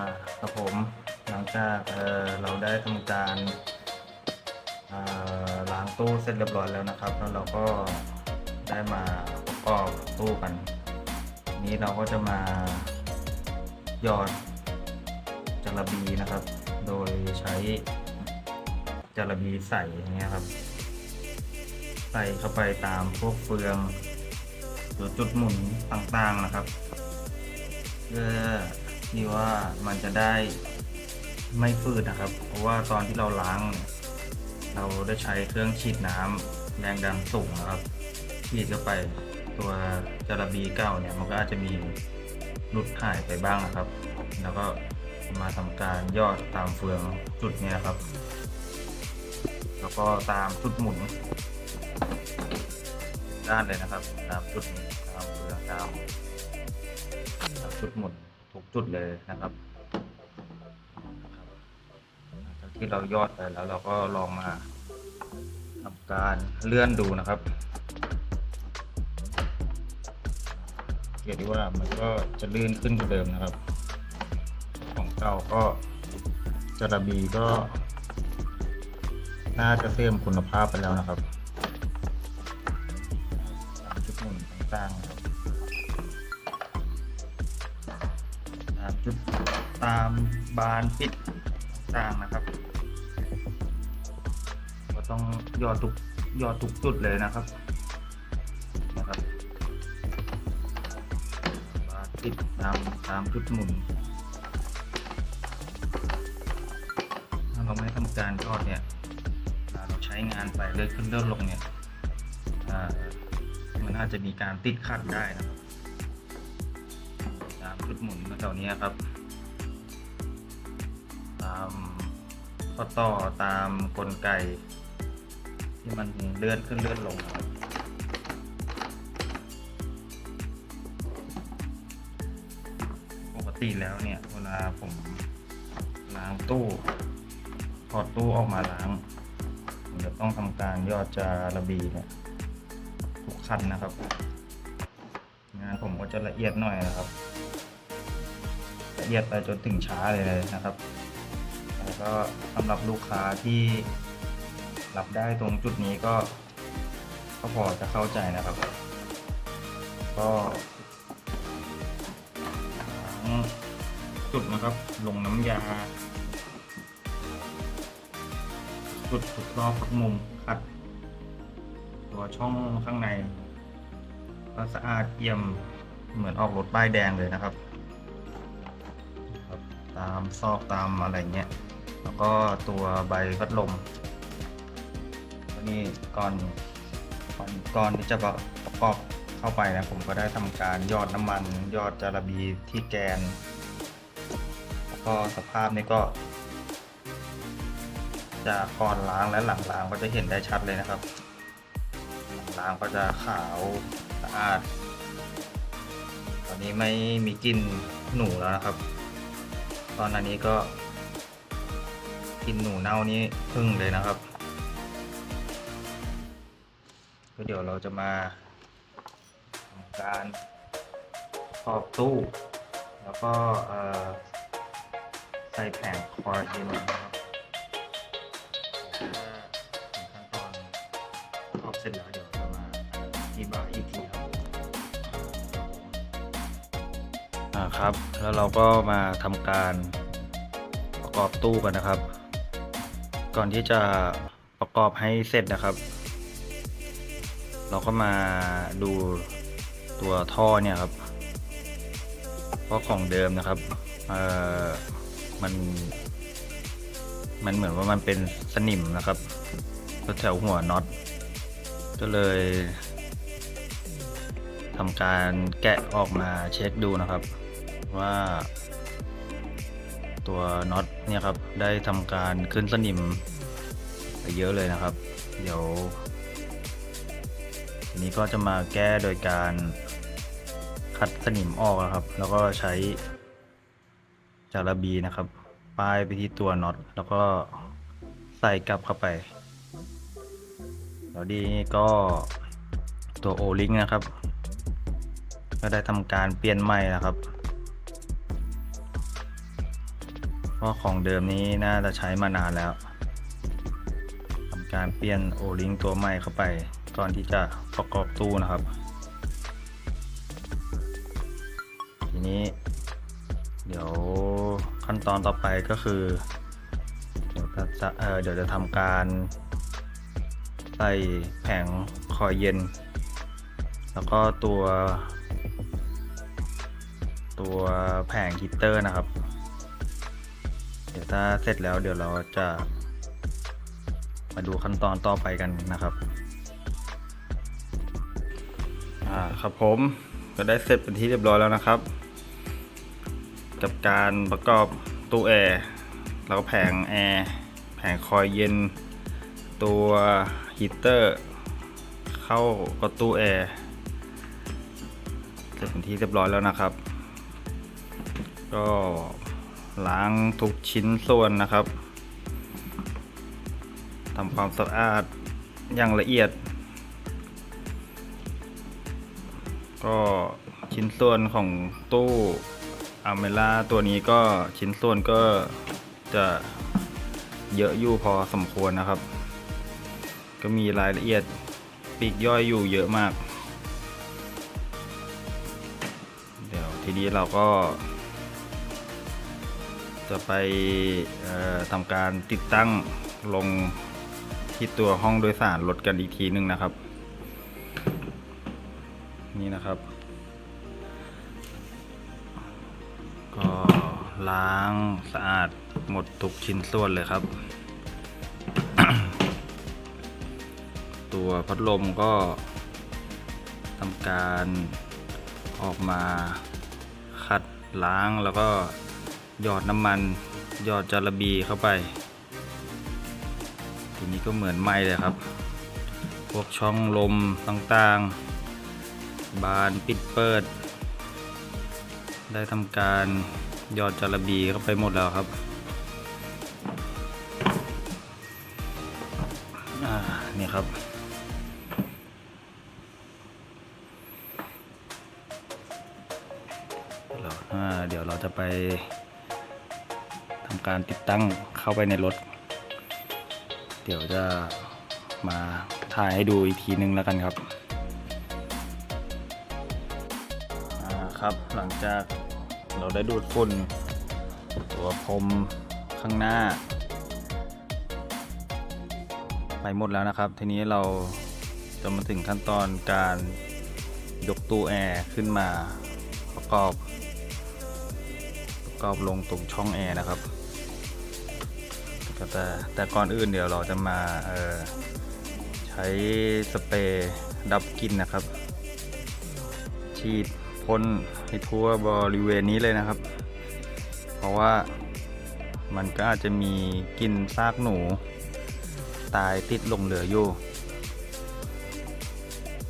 อ่าครับผมหลังจากเอ่อเราได้ทำการอ่าล้างตู้เสร็จเรียบร้อยแล้วนะครับ แล้วเราก็ได้มาประกอบตู้กัน นี้เราก็จะมาหยอดจาระบีนะครับ โดยใช้จาระบีใส่อย่างเงี้ยครับ ใส่เข้าไปตามพวกเฟือง หรือจุดหมุนต่างๆนะครับเพื่อ ที่ว่ามันจะได้ไม่ฟืดนะครับ เพราะว่าตอนที่เราล้างเราได้ใช้เครื่องฉีดน้ำแรงดันสูงนะครับ ฉีดเข้าไปตัวจาระบีเก่าเนี่ยมันก็อาจจะมีหลุดหายไปบ้างนะครับ แล้วก็มาทำการยอดตามเฟืองจุดเนี้ครับ แล้วก็ตามจุดหมุนด้านเลยนะครับ ตามจุดนี้ตามเฟืองตามจุดหมุน ทุกจุดเลยนะครับหลังจากที่เรายอดไปแล้วเราก็ลองมาทำการเลื่อนดูนะครับเกียรติว่ามันก็จะลื่นขึ้นกว่าเดิมนะครับ ของเก่าก็จระบีก็ น่าจะเสื่อมคุณภาพไปแล้วนะครับตามจุดหมุนต่างๆามบานปิดต่างนะครับ ก็ต้องยอดทุกยอดทุกจุดเลยนะครับนะครับบานปิดตามตามจุดหมุนถ้าเราไม่ทำการยอดเนี่ยเราใช้งานไปเลื่อนขึ้นเลื่อนลงเนี่ยมันอาจจะมีการติดขัดได้นะครับตามจุดหมุนแถวนี้ครับ ข้อต่อตามกลไก ที่มันเลื่อนขึ้นเลื่อนลงครับปกติแล้วเนี่ยเวลาผมล้างตู้ถอดตู้ออกมาล้างผมจะต้องทำการยอดจาระบีเนี่ยทุกขั้นนะครับ งานผมก็จะละเอียดหน่อยนะครับ ละเอียดไปจนถึงช้าเลยนะครับ ก็สำหรับลูกค้าที่รับได้ตรงจุดนี้ก็ก็พอจะเข้าใจนะครับ ก็จุดนะครับลงน้ำยา จุดทุกรอบทุกมุมคัด ตัวช่องข้างในก็สะอาดเอี่ยมเหมือนออกรถป้ายแดงเลยนะครับ ตามซอกตามอะไรเงี้ย แล้วก็ตัวใบพัดลมตัวนี้ก่อนก่อนก่อนที่จะประกอบเข้าไปนะผมก็ได้ทำการยอดน้ำมันยอดจาระบีที่แกน แล้วก็สภาพนี้ก็จากก่อนล้างและหลังล้างก็จะเห็นได้ชัดเลยนะครับ หลังล้างก็จะขาวสะอาดตอนนี้ไม่มีกลิ่นหนูแล้วนะครับ ตอนอันนี้ก็ กินหนูเน่านี้พึ่งเลยนะครับก็เดี๋ยวเราจะมาทำการขอบตู้ แล้วก็ใส่แผงคอยทีนึงนะครับถ้าขั้นตอนขอบเสร็จแล้วเดี๋ยวจะมาอธิบายอีกทีครับอ่าครับ แล้วเราก็มาทำการประกอบตู้กันนะครับ ก่อนที่จะประกอบให้เสร็จนะครับ เราก็มาดูตัวท่อเนี่ยครับเพราะของเดิมนะครับเอ่อมันมันเหมือนว่ามันเป็นสนิมนะครับแถวหัวน็อต ก็เลยทำการแกะออกมาเช็คดูนะครับ ว่าตัวน็อตเนี่ยครับได้ทำการขึ้นสนิม เยอะเลยนะครับ เดี๋ยวทีนี้ก็จะมาแก้โดยการคัดสนิมออกนะครับ แล้วก็ใช้จาระบีนะครับ ป้ายไปที่ตัวน็อต แล้วก็ใส่กลับเข้าไป แล้วดีก็ตัวโอลิงนะครับ ก็ได้ทำการเปลี่ยนใหม่นะครับเพราะของเดิมนี้น่าจะใช้มานานแล้ว การเปลี่ยนโอลิงตัวใหม่เข้าไปก่อนที่จะประกอบตู้นะครับ ทีนี้ เดี๋ยวขั้นตอนต่อไปก็คือ เดี๋ยวจะเออเดี๋ยวจะทำการ ใส่แผงคอยเย็น แล้วก็ตัว ตัวแผงฮีเตอร์นะครับ เดี๋ยวถ้าเสร็จแล้วเดี๋ยวเราจะ มาดูขั้นตอนต่อไปกันนะครับ อ่าครับผมก็ได้เสร็จเป็นที่เรียบร้อยแล้วนะครับ กับการประกอบตู้แอร์แล้วก็แผงแอร์แผงคอยเย็น ตัวฮีตเตอร์เข้ากับตู้แอร์เสร็จเป็นที่เรียบร้อยแล้วนะครับ ก็ล้างทุกชิ้นส่วนนะครับ ทำความสะอาดอย่างละเอียด ก็ชิ้นส่วนของตู้อเมล่าตัวนี้ก็ชิ้นส่วนก็จะเยอะอยู่พอสมควรนะครับ ก็มีรายละเอียดปีกย่อยอยู่เยอะมาก เดี๋ยวทีนี้เราก็จะไปทำการติดตั้งลง ที่ตัวห้องโดยสารรถกันอีกทีหนึงนะครับ นี่นะครับ ก็ล้างสะอาดหมดทุกชิ้นส่วนเลยครับ ตัวพัดลมก็ทำการออกมาคัดล้างแล้วก็หยอดน้ำมันหยอดจาระบีเข้าไป ทีนี้ก็เหมือนไหม้เลยครับ พวกช่องลมต่างๆ บานปิดเปิด ได้ทำการหยอดจาระบีเข้าไปหมดแล้วครับนี่ครับเราเดี๋ยวเราจะไปทำการติดตั้งเข้าไปในรถ เดี๋ยวจะมาถ่ายให้ดูอีกทีนึงแล้วกันครับครับหลังจากเราได้ดูดฝุ่นตัวพรมข้างหน้า ไปหมดแล้วนะครับ ทีนี้เราจะมาถึงขั้นตอนการยกตู้แอร์ขึ้นมาประกอบ ประกอบลงตรงช่องแอร์นะครับ แต่แต่ก่อนอื่นเดี๋ยวเราจะมาใช้สเปรย์ดับกลิ่นนะครับ ฉีดพ่นให้ทั่วบริเวณนี้เลยนะครับ เพราะว่ามันก็อาจจะมีกลิ่นซากหนู ตายติดลงเหลืออยู่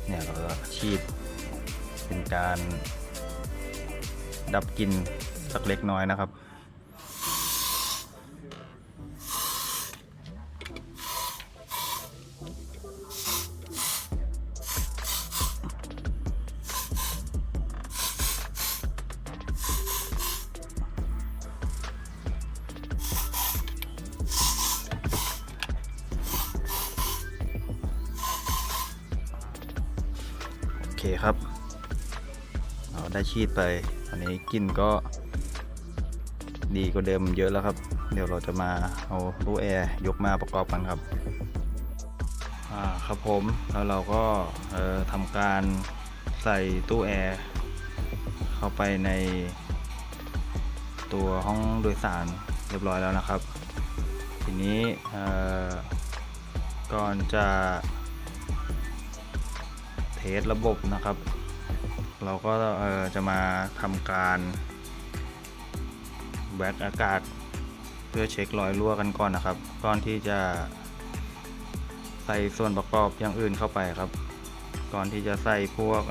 เนี่ยเราก็ฉีดเป็นการดับกลิ่นสักเล็กน้อยนะครับ รีดไป อันนี้กลินก็ ดีกว่าเดิมเยอะแล้วครับ เดี๋ยวเราจะมาเอาตู้แอร์ยกมาประกอบกันครับอ่าครับผมแล้วเราก็เอ่อทำการใส่ตู้แอร์เข้าไปในตัวห้องโดยสารเรียบร้อยแล้วนะครับ ทีนี้เอ่อก่อนจะเทสระบบนะครับ เราก็เออจะมาทำการแว็กอากาศเพื่อเช็ครอยรั่วกันก่อนนะครับ ก่อนที่จะใส่ส่วนประกอบอย่างอื่นเข้าไปครับ ก่อนที่จะใส่พวก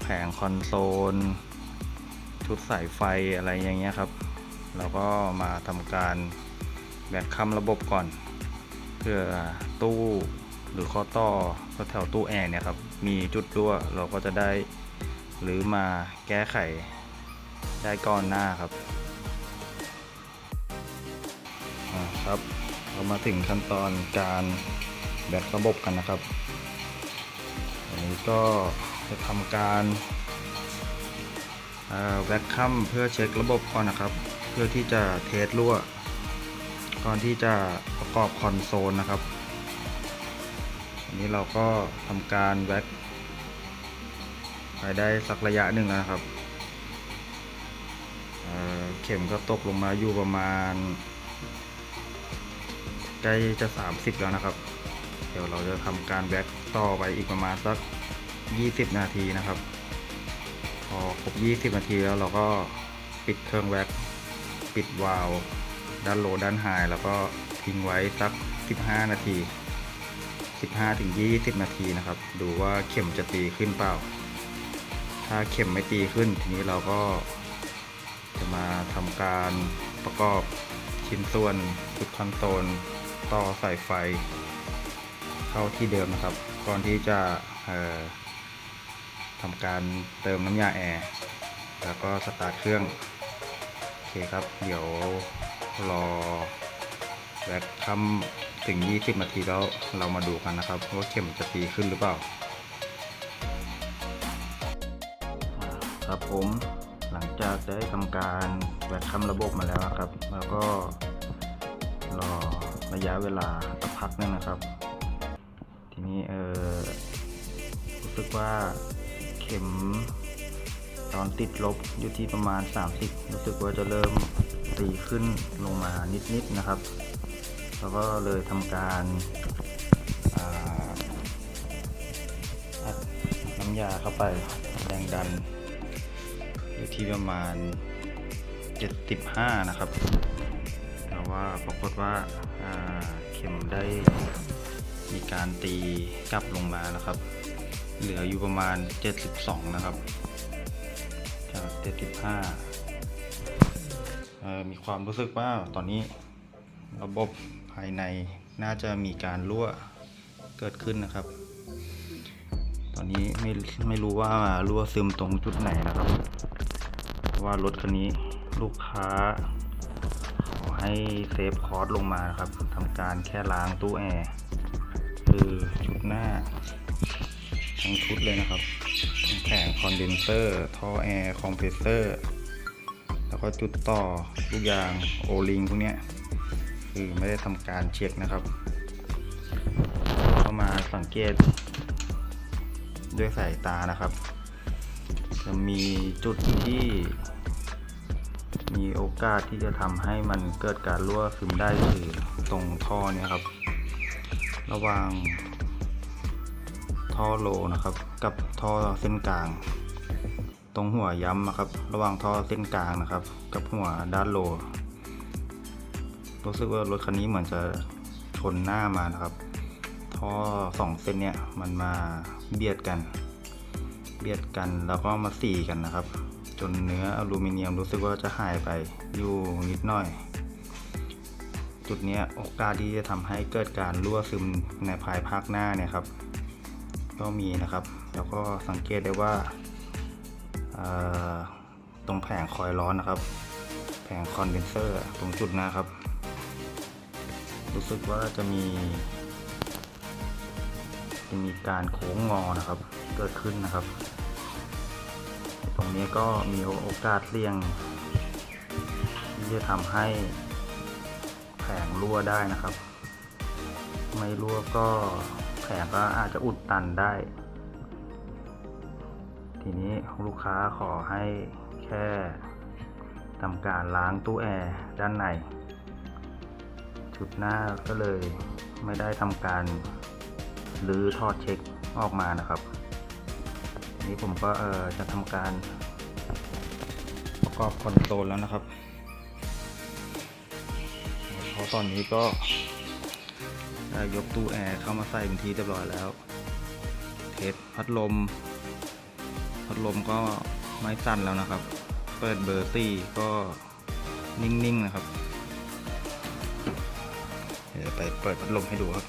แผงคอนโซล ชุดสายไฟอะไรอย่างเงี้ยครับ เราก็มาทำการแบกคัมระบบก่อน เพื่อตู้หรือข้อต่อแถวตู้แอร์เนี่ยครับ มีจุดรั่วเราก็จะได้ หรือมาแก้ไขได้ก่อนหน้าครับครับเรามาถึงขั้นตอนการแบตระบบกันนะครับอันนี้ก็จะทำการแวคคัมเพื่อเช็คระบบก่อนนะครับ เพื่อที่จะเทสรั่วก่อนที่จะประกอบคอนโซลนะครับอันนี้เราก็ทำการแว็ก ไปได้สักระยะหนึ่งแล้วนะครับเเข็มก็ตกลงมาอยู่ประมาณใกล้จะ 30 แล้วนะครับ เดี๋ยวเราจะทำการแว็กต่อไปอีกประมาณสัก 20 นาทีนะครับ พอครบ 20 นาทีแล้วเราก็ปิดเครื่องแว็กปิดวาล์วด้านโลด้านไฮแล้วก็ทิ้งไว้สัก 15 นาที 15ถึง20 นาทีนะครับ ดูว่าเข็มจะตีขึ้นเปล่า ถ้าเข็มไม่ตีขึ้น ทีนี้เราก็จะมาทำการประกอบชิ้นส่วนชุดคอนโซลต่อสายไฟ เข้าที่เดิมนะครับ ก่อนที่จะทำการเติมน้ำยาแอร์แล้วก็สตาร์ทเครื่อง โอเคครับ เดี๋ยวรอแบ็คทำถึง 20 นาทีแล้วเรามาดูกันนะครับ ว่าเข็มจะตีขึ้นหรือเปล่า ครับผมหลังจากได้ทำการแบ็คคัมระบบมาแล้วนะครับ แล้วก็รอระยะเวลาสักพักนึงนะครับ ทีนี้เออรู้สึกว่าเข็มตอนติดลบอยู่ที่ประมาณ 30 รู้สึกว่าจะเริ่มตีขึ้นลงมานิดๆนะครับ แล้วก็เลยทำการอัดน้ำยาเข้าไปแรงดัน อยู่ที่ประมาณ 75 นะครับแต่ว่าปรากฏว่าเข็มได้มีการตีกลับลงมานะครับ เหลืออยู่ประมาณ 72 นะครับจาก75 มีความรู้สึกว่าตอนนี้ระบบภายในน่าจะมีการรั่วเกิดขึ้นนะครับ ตอนนี้ไม่ไม่รู้ว่ารั่วซึมตรงจุดไหนนะครับ ว่ารถคันนี้ลูกค้าขอให้เซฟคอร์สลงมานะครับทำการแค่ล้างตู้แอร์คือชุดหน้า ทั้งชุดเลยนะครับทั้งแผงคอนเดนเซอร์ ท่อแอร์ คอมเพรสเซอร์ แล้วก็จุดต่อลูกยางโอลิงพวกนี้คือไม่ได้ทำการเช็คนะครับ เข้ามาสังเกตด้วยสายตานะครับ จะมีจุดที่ มีโอกาสที่จะทำให้มันเกิดการรั่วซึมได้คือตรงท่อเนี่ยครับ ระหว่างท่อโลนะครับ กับท่อเส้นกลาง ตรงหัวย้ำนะครับ ระหว่างท่อเส้นกลางนะครับ กับหัวด้านโลรู้สึกว่ารถคันนี้เหมือนจะชนหน้ามานะครับท่อสองเส้นเนี่ยมันมาเบียดกัน เบียดกันแล้วก็มาสีกันนะครับ จนเนื้ออลูมิเนียมรู้สึกว่าจะหายไปอยู่นิดหน่อย จุดนี้โอกาสที่จะทำให้เกิดการรั่วซึมในภายภาคหน้าเนี่ยครับ ก็มีนะครับ แล้วก็สังเกตได้ว่าตรงแผงคอยล์ร้อนนะครับ แผงคอนเดนเซอร์ตรงจุดนะครับ รู้สึกว่าจะมีจะมีการโค้งงอนะครับ เกิดขึ้นนะครับ ตรงนี้ก็มีโอกาสเสี่ยง ที่จะทำให้แผงรั่วได้นะครับ ไม่รั่วก็แผงก็อาจจะอุดตันได้ ทีนี้ลูกค้าขอให้แค่ทำการล้างตู้แอร์ด้านในชุดหน้าก็เลยไม่ได้ทำการหรือทอดเช็คออกมานะครับ นี้ผมก็เออจะทำการประกอบคอนโซลแล้วนะครับเพราะตอนนี้ก็ยกตู้แอร์เข้ามาใส่เป็นที่เรียบร้อยแล้ว เทสพัดลม พัดลมก็ไม่สั่นแล้วนะครับ เปิดเบอร์สี่ก็นิ่งๆนะครับ เดี๋ยวไปเปิดพัดลมให้ดูครับ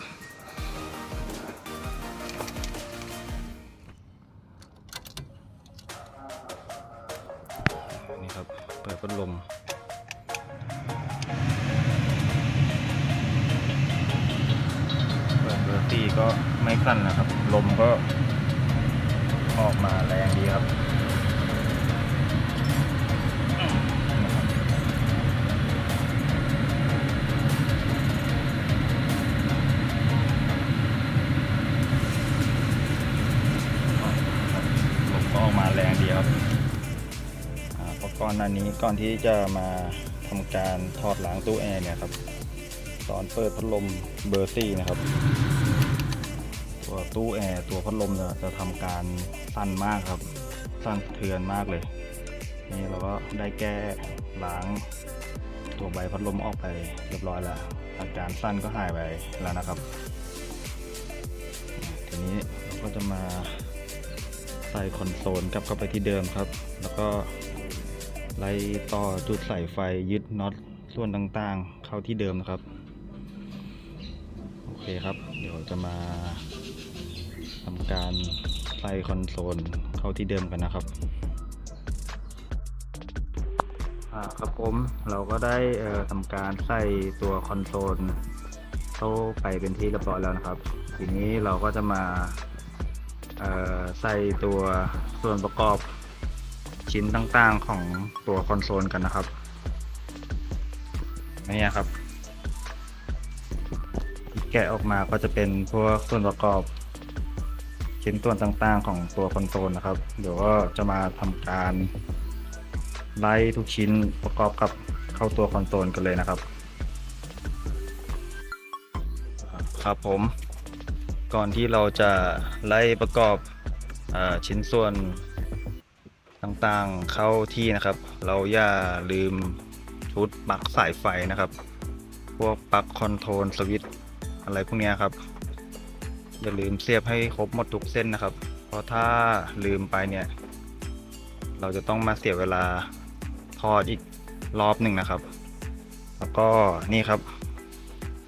หน้านี้ก่อนที่จะมาทำการถอดล้างตู้แอร์เนี่ยครับตอนเปิดพัดลมเบอร์ซี่นะครับตัวตู้แอร์ตัวพัดลมเนี่ยจะทำการสั่นมากครับ สั่นเทือนมากเลยนี่เราก็ได้แก้ล้างตัวใบพัดลมออกไปเรียบร้อยแล้ว อาการสั่นก็หายไปแล้วนะครับ ทีนี้เราก็จะมาใส่คอนโซลกลับเข้าไปที่เดิมครับ แล้วก็ ไล่ต่อจุดใส่ไฟยึดน็อตส่วนต่างๆ เข้าที่เดิมนะครับ โอเคครับ เดี๋ยวจะมาทำการใส่คอนโซลเข้าที่เดิมกันนะครับอ่าครับผมเราก็ได้ทำการใส่ตัวคอนโซลเข้ไปเป็นที่เรียบร้อยแล้วนะครับ ทีนี้เราก็จะมาใส่ตัวส่วนประกอบ ชิ้นต่างๆของตัวคอนโซลกันนะครับนี่ครับ แกะออกมาก็จะเป็นพวกส่วนประกอบชิ้นส่วนต่างๆ ของตัวคอนโซลนะครับ เดี๋ยวก็จะมาทำการไล่ทุกชิ้นประกอบกับเข้าตัวคอนโซลกันเลยนะครับ ครับผม ก่อนที่เราจะไล่ประกอบอชิ้นส่วน ต่างๆเข้าที่นะครับ เราอย่าลืมชุดปลั๊กสายไฟนะครับ พวกปลั๊กคอนโทรลสวิตช์อะไรพวกนี้ครับ อย่าลืมเสียบให้ครบหมดทุกเส้นนะครับ เพราะถ้าลืมไปเนี่ย เราจะต้องมาเสียเวลาทอดอีกรอบหนึ่งนะครับ แล้วก็นี่ครับ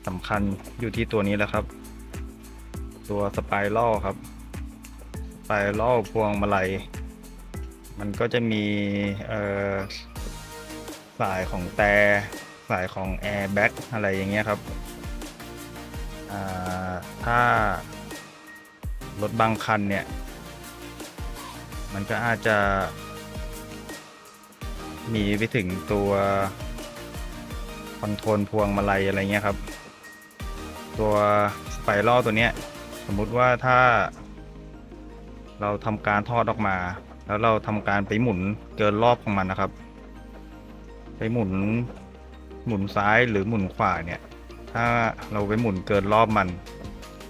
สำคัญอยู่ที่ตัวนี้แหละครับ ตัวสไปรัลครับ สไปรัลพวงมาลัย มันก็จะมีสายของแต่สายของแอร์แบ็กอะไรอย่างเงี้ยครับถ้ารถบางคันเนี่ย มันก็อาจจะมีไปถึงตัวคอนโทรลพวงมาลัยอะไรเงี้ยครับ ตัวสไปรัลตัวเนี้ย สมมุติว่าถ้าเราทำการทอดออกมา แล้วเราทำการไปหมุนเกินรอบของมันนะครับ ไปหมุนหมุนซ้ายหรือหมุนขวาเนี่ย ถ้าเราไปหมุนเกินรอบมัน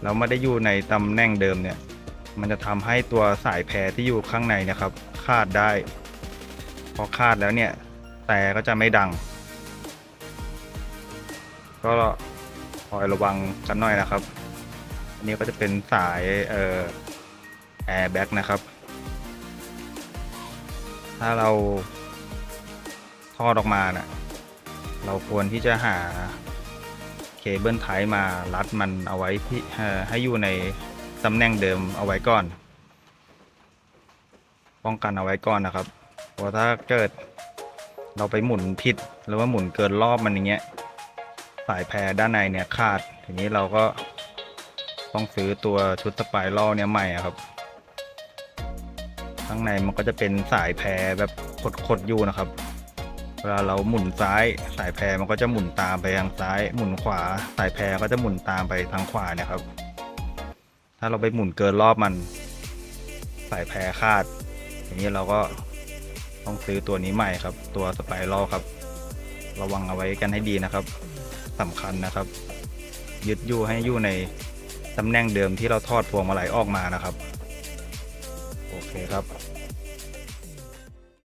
แล้วไม่ได้อยู่ในตำแหน่งเดิมเนี่ย มันจะทำให้ตัวสายแพรที่อยู่ข้างในนะครับ คาดได้ พอคาดแล้วเนี่ย แต่ก็จะไม่ดัง ก็คอยระวังกันหน่อยนะครับ อันนี้ก็จะเป็นสายเอ่อแอร์แบ็กนะครับ ถ้าเราทอดออกมาเนะ่ะเราควรที่จะหาเคเบิลไทป์มารัดมันเอาไว้ที่ให้อยู่ในตำแหน่งเดิมเอาไว้ก่อน ป้องกันเอาไว้ก่อนนะครับ เพราะถ้าเกิดเราไปหมุนผิดหรือว่าหมุนเกินรอบมันอย่างเงี้ยสายแพรด้านในเนี่ยขาดทีนี้เราก็ต้องซื้อตัวชุดสไปรัลเนี่ยใหม่ครับ ข้างในมันก็จะเป็นสายแพรแบบขดๆอยู่นะครับ เวลาเราหมุนซ้ายสายแพรมันก็จะหมุนตามไปทางซ้าย หมุนขวา สายแพรก็จะหมุนตามไปทางขวาเนี่ยครับ ถ้าเราไปหมุนเกินรอบมัน สายแพรขาด อย่างนี้เราก็ต้องซื้อตัวนี้ใหม่ครับ ตัวสไปรัลครับ ระวังเอาไว้กันให้ดีนะครับสำคัญนะครับ ยึดอยู่ให้อยู่ในตำแหน่งเดิมที่เราทอดพวงมาลัยออกมานะครับ โอเคครับ